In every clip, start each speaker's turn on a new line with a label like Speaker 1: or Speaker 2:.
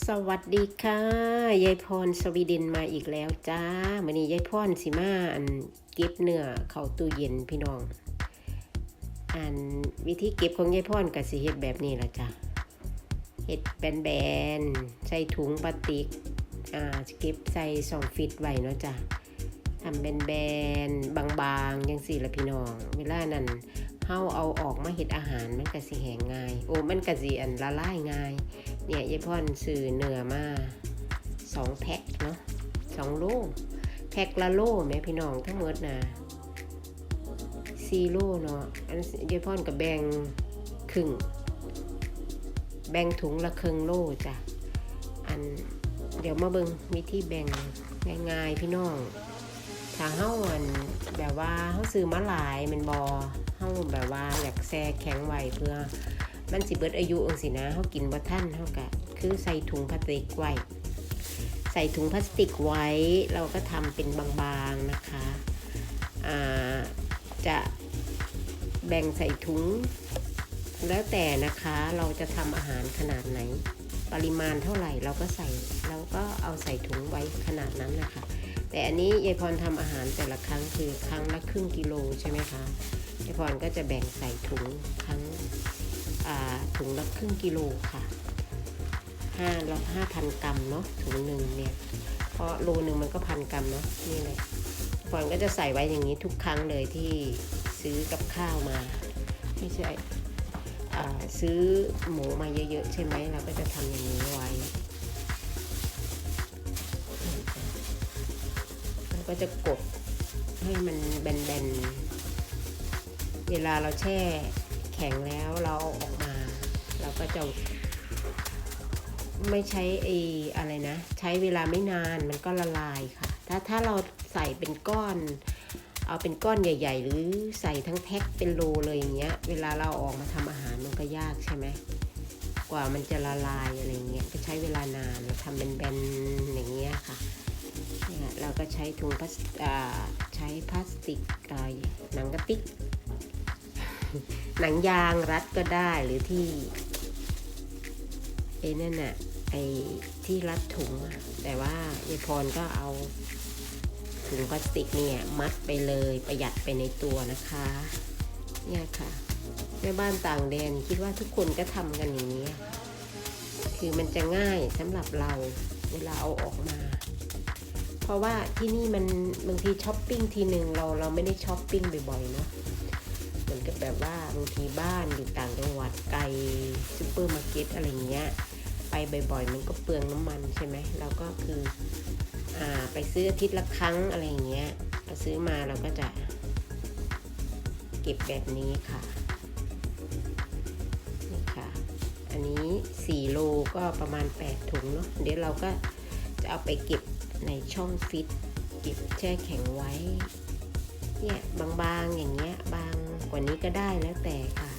Speaker 1: สวัสดีค่ะยายพรสวีเดนมาอีกแล้วจ้าวันนี้ยายพรสิมาอันเก็บเนื้อเข้าตู้เย็นพี่น้อง อันวิธีเก็บของยายพรก็สิเฮ็ดแบบนี้ละจ้ะเฮ็ดแบนๆใส่ถุงพลาสติกอ่าเก็บใส่สองฟิตไว้เนาะจ้ะทำแบนๆบางๆจังสี่ละพี่น้อง เวลานั้นเฮาเอาออกมาเฮ็ดอาหารมันก็สิแห้งง่าย โอ้มันก็สิอันละลายง่าย เนี่ยยายพ่อนซื้อเนื้อมาสองแพ็คเนาะสองโลแพ็คละโลแม่พี่น้องทั้งหมดนะสี่โลเนาะอันยายพ่อนกับแบ่งครึ่ง แบ่งถุงละครึ่งโลจ้ะอันเดี๋ยวมาเบิงวิธีแบ่งง่ายๆพี่น้องถ้าเฮาอันแบบว่าเฮาซื้อมาหลายมันบอเฮาแบบว่าอยากแช่แข็งไว้เพื่อ มันสิเบิดอายุองสินะเขากินบ่ท่านเขากะคือใส่ถุงพลาสติกไว้ ใส่ถุงพลาสติกไว้ เราก็ทำเป็นบางๆนะคะจะแบ่งใส่ถุง แล้วแต่นะคะเราจะทำอาหารขนาดไหน ปริมาณเท่าไหร่เราก็ใส่เราก็เอาใส่ถุงไว้ขนาดนั้นนะคะ แต่อันนี้ยายพรทำอาหารแต่ละครั้งคือครั้งละครึ่งกิโลใช่ไหมคะยายพรก็จะแบ่งใส่ถุงครั้ง ถุงละครึ่งกิโลค่ะห้าละห้าพันกรัมเนาะถุงหนึ่งเนี่ย เพราะโลหนึ่งมันก็พันกรัมเนาะนี่เลยก่อนก็จะใส่ไว้อย่างนี้ทุกครั้งเลยที่ซื้อกับข้าวมาไม่ใช่ซื้อหมูมาเยอะๆใช่ไหมเราก็จะทำอย่างนี้ไว้แล้วก็จะกดให้มันแบนๆ เวลาเราแช่ ข็งแล้วเราเอาออกมา เราก็จะ ไม่ใช้ไอ้อะไรนะ ใช้เวลาไม่นานมันก็ละลายค่ะ ถ้าถ้าเราใส่เป็นก้อน เอาเป็นก้อนใหญ่ ๆ หรือใส่ทั้งแพ็คเป็นโลเลยอย่างเงี้ย เวลาเราออกมาทำอาหารมันก็ยากใช่ไหมกว่ามันจะละลายอะไรเงี้ยก็ใช้เวลานานเราทำเป็นแบนอย่างเงี้ยค่ะเนี่ยเราก็ใช้ถุงพลาสอ่าใช้พลาสติกอ่าหนังกระติก หนังยางรัดก็ได้หรือที่ไอ้นั่นน่ะไอ้ที่รัดถุงอะแต่ว่ายายพรก็เอาถุงพลาสติกเนี่ยมัดไปเลยประหยัดไปในตัวนะคะ เนี่ยค่ะแม่บ้านต่างแดนคิดว่าทุกคนก็ทำกันอย่างนี้ คือมันจะง่ายสำหรับเราเวลาเอาออกมา เพราะว่าที่นี่มันบางทีช้อปปิ้งทีหนึ่งเราเราไม่ได้ช้อปปิ้งบ่อยๆเนาะ กับแบบว่าบางทีบ้านอยู่ต่างจังหวัดไกลซูเปอร์มาร์เก็ตอะไรเงี้ย ไปบ่อยๆ มันก็เปลืองน้ำมันใช่ไหมเราก็คืออ่าไปซื้ออาทิตย์ละครั้งอะไรเงี้ยเราซื้อมาเราก็จะเก็บแบบนี้ค่ะนี่ค่ะ อันนี้4โลก็ประมาณ 8 ถุงเนาะเดี๋ยวเราก็จะเอาไปเก็บในช่องฟิตเก็บแช่แข็งไว้ เนี่ยบางๆอย่างเงี้ยบางกว่านี้ก็ได้แล้วแต่ค่ะ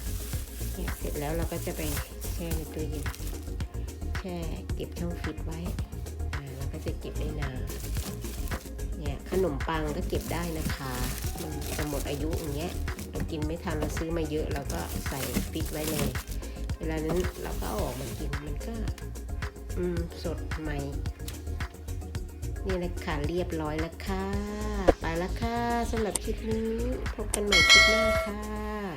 Speaker 1: เนี่ยเสร็จแล้วเราก็จะไปแช่ในตู้เย็นแช่เก็บช่องฟิตไว้เราก็จะเก็บได้นานเนี่ยขนมปังก็เก็บได้นะคะมันจะหมดอายุอย่างเงี้ยเรากินไม่ทันเราซื้อมาเยอะเราก็ใส่ฟิตไว้เลย เวลานั้นเราก็อออกมากินมันก็อืมสดใหม่นี่แหละค่ะเรียบร้อยแล้วค่ะ ไปแล้วค่ะสำหรับคลิปนี้พบกันใหม่คลิปหน้าค่ะ